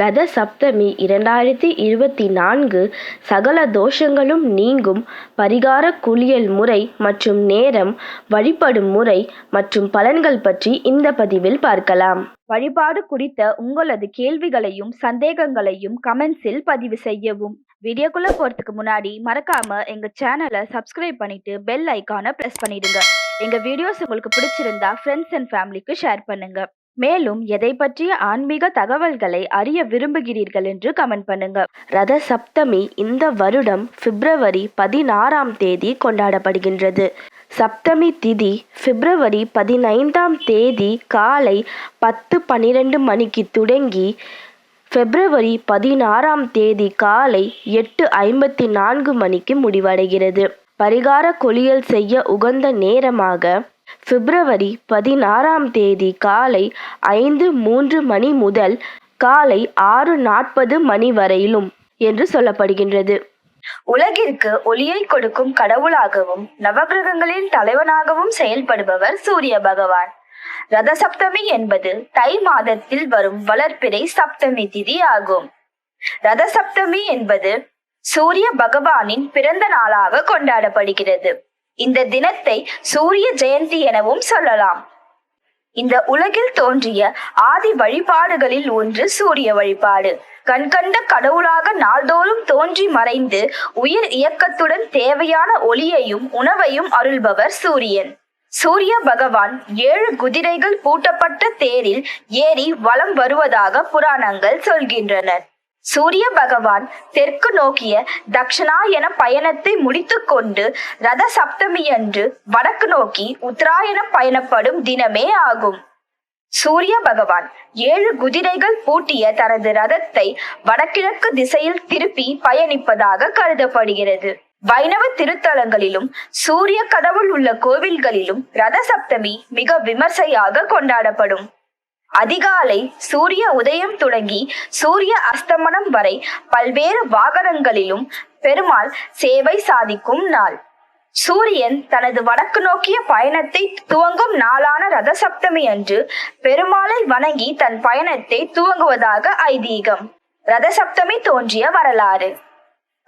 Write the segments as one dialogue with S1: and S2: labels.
S1: ரத சப்தமி இரண்டாயிரத்தி இருபத்தி நான்கு சகல தோஷங்களும் நீங்கும் பரிகார குளியல் முறை மற்றும் நேரம் வழிபடும் முறை மற்றும் பலன்கள் பற்றி இந்த பதிவில் பார்க்கலாம்.
S2: வழிபாடு குறித்த உங்களது கேள்விகளையும் சந்தேகங்களையும் கமெண்ட்ஸில் பதிவு செய்யவும். வீடியோக்குள்ள போறதுக்கு முன்னாடி மறக்காம எங்க சேனலை சப்ஸ்கிரைப் பண்ணிட்டு பெல் ஐக்கானை பிரஸ் பண்ணிடுங்க. எங்க வீடியோஸ் உங்களுக்கு பிடிச்சிருந்தா ஃப்ரெண்ட்ஸ் அண்ட் ஃபேமிலிக்கு ஷேர் பண்ணுங்க. மேலும் எதை பற்றிய ஆன்மீக தகவல்களை அறிய விரும்புகிறீர்கள் என்று கமெண்ட் பண்ணுங்க.
S1: ரத சப்தமி இந்த வருடம் பிப்ரவரி பதினாறாம் தேதி கொண்டாடப்படுகின்றது. சப்தமி திதி பிப்ரவரி பதினைந்தாம் தேதி காலை பத்து பன்னிரண்டு மணிக்கு தொடங்கி பிப்ரவரி பதினாறாம் தேதி காலை எட்டு ஐம்பத்தி நான்கு மணிக்கு முடிவடைகிறது. பரிகார கொளியல் செய்ய உகந்த நேரமாக பிப்ரவரி பதினாறாம் தேதி காலை ஐந்து மூன்று மணி முதல் காலை ஆறு நாற்பது மணி வரையிலும் என்று சொல்லப்படுகின்றது.
S2: உலகிற்கு ஒளியை கொடுக்கும் கடவுளாகவும் நவகிரகங்களின் தலைவனாகவும் செயல்படுபவர் சூரிய பகவான். ரத சப்தமி என்பது தை மாதத்தில் வரும் வளர்ப்பிறை சப்தமி திதி ஆகும். ரத சப்தமி என்பது சூரிய பகவானின் பிறந்த நாளாக கொண்டாடப்படுகிறது. இந்த தினத்தை சூரிய ஜெயந்தி எனவும் சொல்லலாம். இந்த உலகில் தோன்றிய ஆதி வழிபாடுகளில் ஒன்று சூரிய வழிபாடு. கண்கண்ட கடவுளாக நாள்தோறும் தோன்றி மறைந்து உயிர் இயக்கத்துடன் தேவையான ஒளியையும் உணவையும் அருள்பவர் சூரியன். சூரிய பகவான் ஏழு குதிரைகள் பூட்டப்பட்ட தேரில் ஏறி வலம் வருவதாக புராணங்கள் சொல்கின்றனர் சூரிய பகவான் தெற்கு நோக்கிய தக்ஷணா என பயணத்தை முடித்துக்கொண்டு ரத சப்தமியன்று வடக்கு நோக்கி உத்தராயண பயணப்படும் தினமே ஆகும். சூரிய பகவான் ஏழு குதிரைகள் பூட்டிய தனது ரதத்தை வடகிழக்கு திசையில் திருப்பி பயணிப்பதாக கருதப்படுகிறது. வைணவ திருத்தலங்களிலும் சூரிய கடவுள் உள்ள கோவில்களிலும் ரத சப்தமி மிக விமர்சையாக கொண்டாடப்படும். அதிகாலை சூரிய உதயம் தொடங்கி சூரிய அஸ்தமனம் வரை பல்வேறு வாகனங்களிலும் பெருமாள் சேவை சாதிக்கும் நாள். சூரியன் தனது வடக்கு நோக்கிய பயணத்தை துவங்கும் நாளான ரத சப்தமி அன்று பெருமாளை வணங்கி தன் பயணத்தை துவங்குவதாக ஐதீகம். ரத சப்தமி தோன்றிய வரலாறு.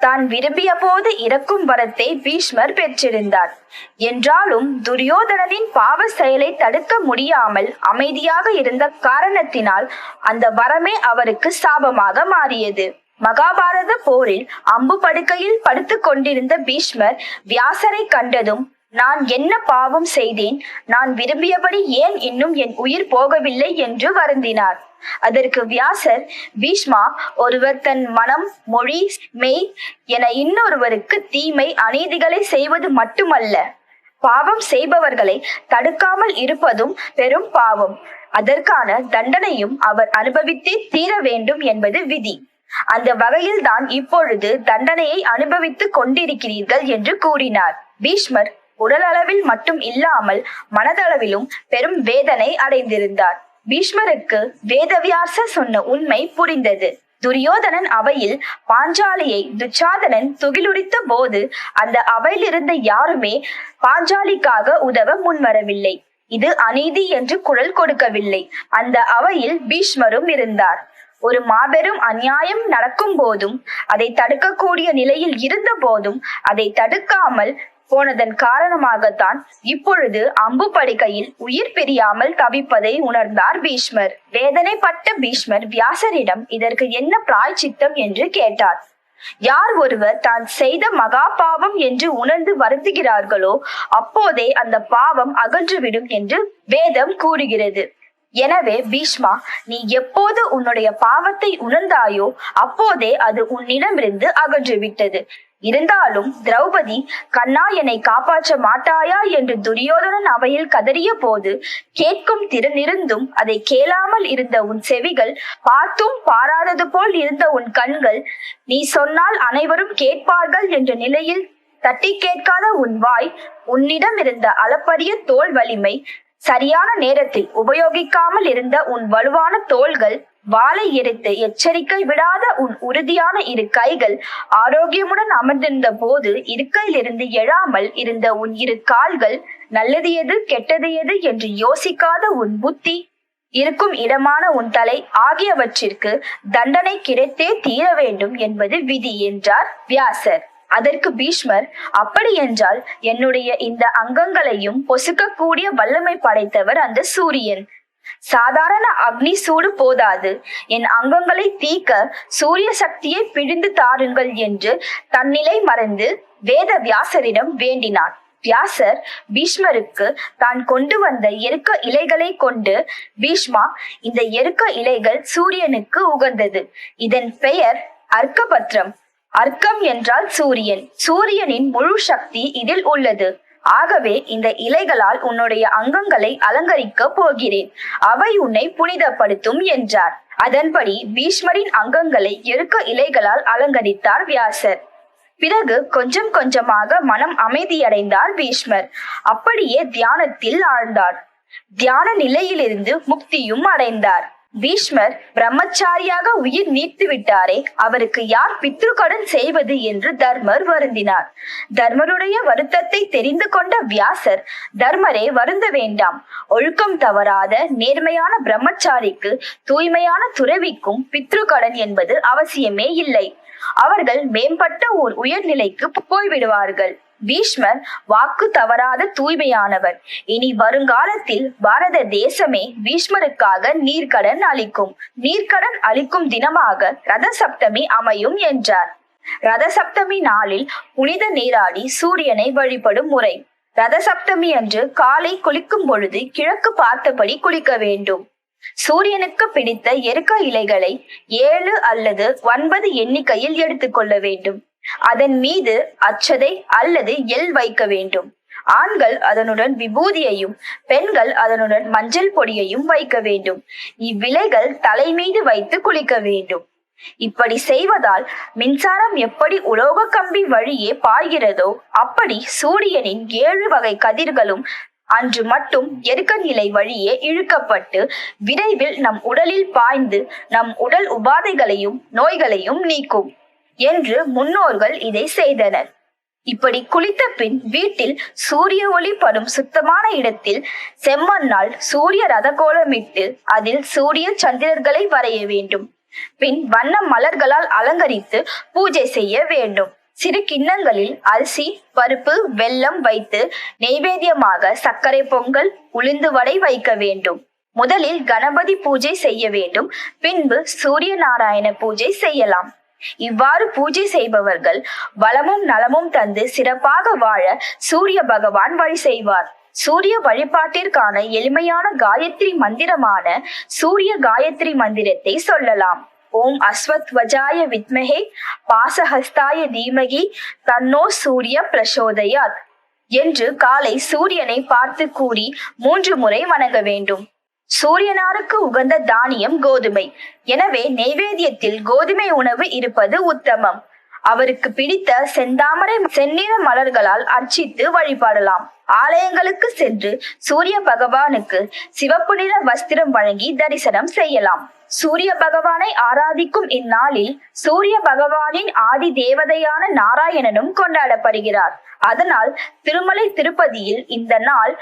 S2: தான் விரும்பிய போது இறக்கும் வரத்தை பீஷ்மர் பெற்றிருந்தார். என்றாலும் துரியோதனனின் பாவ செயலை தடுக்க முடியாமல் அமைதியாக இருந்த காரணத்தினால் அந்த வரமே அவருக்கு சாபமாக மாறியது. மகாபாரத போரில் அம்பு படுக்கையில் படுத்துக் கொண்டிருந்த பீஷ்மர் வியாசரை கண்டதும் நான் என்ன பாவம் செய்தேன்? நான் விரும்பியபடி ஏன் இன்னும் என் உயிர் போகவில்லை என்று வருந்தினார். அதற்கு வியாசர் பீஷ்மா ஒருவர் தன் மனம் மொழி மெய் என இன்னொருவருக்கு தீமை அநீதிகளை செய்வது மட்டுமல்ல. பாவம் செய்பவர்களை தடுக்காமல் இருப்பதும் பெரும் பாவம். அதற்கான தண்டனையும் அவர் அனுபவித்தே தீர வேண்டும் என்பது விதி. அந்த வகையில் தான் இப்பொழுது தண்டனையை அனுபவித்துக் கொண்டிருக்கிறீர்கள் என்று கூறினார். பீஷ்மர் உடல் அளவில் மட்டும் இல்லாமல் மனதளவிலும் பெரும் வேதனை அடைந்திருந்தார். பீஷ்மருக்கு வேதவியாச சொன்ன உண்மை புரிந்தது. துரியோதனன் அவையில் பாஞ்சாலியை துச்சாதனன் துகிலுரித்த போது அந்த அவையில் இருந்த யாருமே பாஞ்சாலிக்காக உதவ முன்வரவில்லை. இது அநீதி என்று குரல் கொடுக்கவில்லை. அந்த அவையில் பீஷ்மரும் இருந்தார். ஒரு மாபெரும் அநியாயம் நடக்கும் போதும் அதை தடுக்கக்கூடிய நிலையில் இருந்த போதும் அதை தடுக்காமல் போனதன் காரணமாகத்தான் இப்பொழுது அம்பு படுக்கையில் உயிர் பிரியாமல் தவிப்பதை உணர்ந்தார் பீஷ்மர். வேதனைப்பட்ட பீஷ்மர் வியாசரிடம் இதற்கு என்ன பிராய்ச்சித்தம் என்று கேட்டார். யார் ஒருவர் தான் செய்த மகா பாவம் என்று உணர்ந்து வருந்துகிறார்களோ அப்போதே அந்த பாவம் அகன்றுவிடும் என்று வேதம் கூறுகிறது. எனவே பீஷ்மா நீ எப்போது உன்னுடைய பாவத்தை உணர்ந்தாயோ அப்போதே அது உன்னிடமிருந்து அகன்று விட்டது இருந்தாலும் திரௌபதி கண்ணா என்னை காப்பாற்ற மாட்டாயா? என்று துரியோதனன் அவையில் கதறிய போது கேட்கும் திறனிருந்தும் அதை கேளாமல் இருந்த உன் செவிகள் பார்த்தும் பாராதது போல் இருந்த உன் கண்கள் நீ சொன்னால் அனைவரும் கேட்பார்கள் என்ற நிலையில் தட்டி கேட்காத உன் வாய் உன்னிடம் இருந்த அளப்பரிய தோல் வலிமை சரியான நேரத்தில் உபயோகிக்காமல் இருந்த உன் வலுவான தோள்கள் வாளை எரித்து எச்சரிக்கை விடாத உன் உறுதியான இரு கைகள் ஆரோக்கியமுடன் அமர்ந்திருந்த போது இருக்கையிலிருந்து எழாமல் இருந்த உன் இரு கால்கள் நல்லது எது கெட்டது எது என்று யோசிக்காத உன் புத்தி இருக்கும் இடமான உன் தலை ஆகியவற்றிற்கு தண்டனை கிடைத்தே தீர வேண்டும் என்பது விதி என்றார் வியாசர். அதற்கு பீஷ்மர் அப்படி என்றால் என்னுடைய இந்த அங்கங்களையும் பொசுக்கக்கூடிய வல்லமை படைத்தவர் அந்த சூரியன். சாதாரண அக்னி சூடு போதாது. என் அங்கங்களை தீக்க சூரிய சக்தியை பிழிந்து தாருங்கள் என்று தன்னிலை மறந்து வேத வியாசரிடம் வேண்டினார். வியாசர் பீஷ்மருக்கு தான் கொண்டு வந்த எருக்க இலைகளை கொண்டு பீஷ்மா இந்த எருக்க இலைகள் சூரியனுக்கு உகந்தது. இதன் பெயர் அர்க்கபத்ரம். அர்க்கம் என்றால் சூரியன். சூரியனின் முழு சக்தி இதில் உள்ளது. ஆகவே இந்த இலைகளால் உன்னுடைய அங்கங்களை அலங்கரிக்க போகிறேன். அவை உன்னை புனிதப்படுத்தும் என்றார். அதன்படி பீஷ்மரின் அங்கங்களை எருக்க இலைகளால் அலங்கரித்தார் வியாசர். பிறகு கொஞ்சம் கொஞ்சமாக மனம் அமைதியடைந்தார் பீஷ்மர். அப்படியே தியானத்தில் ஆழ்ந்தார். தியான நிலையிலிருந்து முக்தியும் அடைந்தார். பீஷ்மர் பிரம்மச்சாரியாக உயிர் நீத்து விட்டாரே அவருக்கு யார் பித்ருக்கடன் செய்வது என்று தர்மர் வருந்தினார். தர்மருடைய வருத்தத்தை தெரிந்து கொண்ட வியாசர் தர்மரே வருந்த வேண்டாம். ஒழுக்கம் தவறாத நேர்மையான பிரம்மச்சாரிக்கு தூய்மையான துறவிக்கும் பித்ருக்கடன் என்பது அவசியமே இல்லை. அவர்கள் மேம்பட்ட ஓர் உயர்நிலைக்கு போய்விடுவார்கள். பீஷ்மர் வாக்கு தவறாத தூய்மையானவர். இனி வருங்காலத்தில் பாரத தேசமே பீஷ்மருக்காக நீர்க்கடன் அளிக்கும். நீர்க்கடன் அளிக்கும் தினமாக ரத சப்தமி அமையும் என்றார். ரதசப்தமி நாளில் புனித நீராடி சூரியனை வழிபடும் முறை. ரதசப்தமி அன்று காலை குளிக்கும் பொழுது கிழக்கு பார்த்தபடி குளிக்க வேண்டும். சூரியனுக்கு பிடித்த எருக்க இலைகளை ஏழு அல்லது ஒன்பது எண்ணிக்கையில் எடுத்துக்கொள்ள வேண்டும். அதன் மீது அச்சதை அல்லது எள் வைக்க வேண்டும். ஆண்கள் அதனுடன் விபூதியையும் பெண்கள் அதனுடன் மஞ்சள் பொடியையும் வைக்க வேண்டும். இவ்விலைகள் தலை மீது வைத்து குளிக்க வேண்டும். இப்படி செய்வதால் மின்சாரம் எப்படி உலோக கம்பி வழியே பாய்கிறதோ அப்படி சூரியனின் ஏழு வகை கதிர்களும் அன்று மட்டும் எருக்க நிலை வழியே இழுக்கப்பட்டு விரைவில் நம் உடலில் பாய்ந்து நம் உடல் உபாதைகளையும் நோய்களையும் நீக்கும். என்று முன்னோர்கள் இதை செய்தனர். இப்படி குளித்த பின் வீட்டில் சூரிய ஒளி படும் சுத்தமான இடத்தில் செம்மண்ணால் சூரிய ரதகோலமிட்டு அதில் சூரிய சந்திரர்களை வரைய வேண்டும். பின் வண்ண மலர்களால் அலங்கரித்து பூஜை செய்ய வேண்டும். சிறு கிண்ணங்களில் அரிசி பருப்பு வெல்லம் வைத்து நெய்வேத்தியமாக சர்க்கரை பொங்கல் உளுந்து வடை வைக்க வேண்டும். முதலில் கணபதி பூஜை செய்ய வேண்டும். பின்பு சூரிய நாராயண பூஜை செய்யலாம். இவ்வாறு பூஜை செய்பவர்கள் வளமும் நலமும் தந்து சிறப்பாக வாழ சூரிய பகவான் வழி செய்வார். சூரிய வழிபாட்டிற்கான எளிமையான காயத்ரி மந்திரமான சூரிய காயத்ரி மந்திரத்தை சொல்லலாம். ஓம் அஸ்வத்வஜாய வித்மகே பாசஹஸ்தாய தீமகி தன்னோ சூரிய பிரசோதயாத் என்று காலை சூரியனை பார்த்து கூறி மூன்று முறை வணங்க வேண்டும். சூரியனாருக்கு உகந்த தானியம் கோதுமை. எனவே நெய்வேத்தியத்தில் கோதுமை உணவு இருப்பது உத்தமம். அவருக்கு பிடித்த செந்தாமரை செந்நிற மலர்களால் அர்ச்சித்து வழிபாடலாம். ஆலயங்களுக்கு சென்று சூரிய பகவானுக்கு சிவப்பு நிற வஸ்திரம் வழங்கி தரிசனம் செய்யலாம். சூரிய பகவானை ஆராதிக்கும் இந்நாளில் சூரிய பகவானின் ஆதி தேவதையான நாராயணனும் கொண்டாடப்படுகிறார். அதனால் திருமலை திருப்பதியில் இந்த நாள்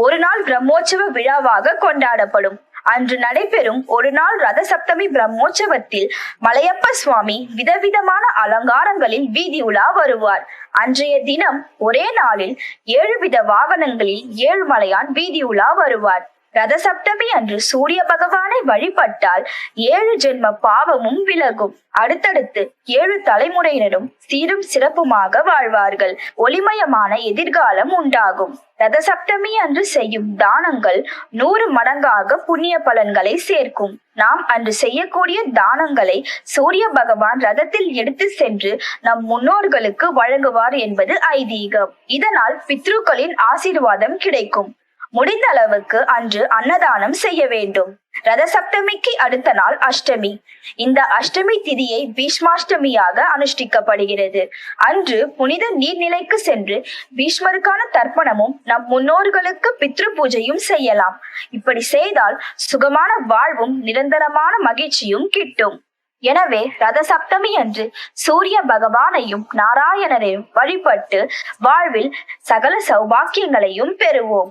S2: ஒரு நாள் பிரம்மோற்சவ விழாவாக கொண்டாடப்படும். அன்று நடைபெறும் ஒரு நாள் ரத சப்தமி பிரம்மோற்சவத்தில் மலையப்ப சுவாமி விதவிதமான அலங்காரங்களில் வீதி உலா வருவார். அன்றைய தினம் ஒரே நாளில் ஏழு வித வாகனங்களில் ஏழுமலையான் வீதி உலா வருவார். ரத சப்தமி அன்று சூரிய பகவானை வழிபட்டால் ஏழு ஜென்ம பாவமும் விலகும். அடுத்தடுத்து ஏழு தலைமுறையினரும் சீரும் சிறப்புமாக வாழ்வார்கள். ஒளிமயமான எதிர்காலம் உண்டாகும். ரத சப்தமி அன்று செய்யும் தானங்கள் நூறு மடங்காக புண்ணிய பலன்களை சேர்க்கும். நாம் அன்று செய்யக்கூடிய தானங்களை சூரிய பகவான் ரதத்தில் எடுத்து சென்று நம் முன்னோர்களுக்கு வழங்குவார் என்பது ஐதீகம். இதனால் பித்ருக்களின் ஆசீர்வாதம் கிடைக்கும். முடிந்த அளவுக்கு அன்று அன்னதானம் செய்ய வேண்டும். ரத சப்தமிக்கு அடுத்த நாள் அஷ்டமி. இந்த அஷ்டமி திதியை பீஷ்மாஷ்டமியாக அனுஷ்டிக்கப்படுகிறது. அன்று புனித நீர்நிலைக்கு சென்று பீஷ்மருக்கான தர்ப்பணமும் நம் முன்னோர்களுக்கு பித்ரு பூஜையும் செய்யலாம். இப்படி செய்தால் சுகமான வாழ்வும் நிரந்தரமான மகிழ்ச்சியும் கிட்டும். எனவே ரத சப்தமி அன்று சூரிய பகவானையும் நாராயணரையும் வழிபட்டு வாழ்வில் சகல சௌபாக்கியங்களையும் பெறுவோம்.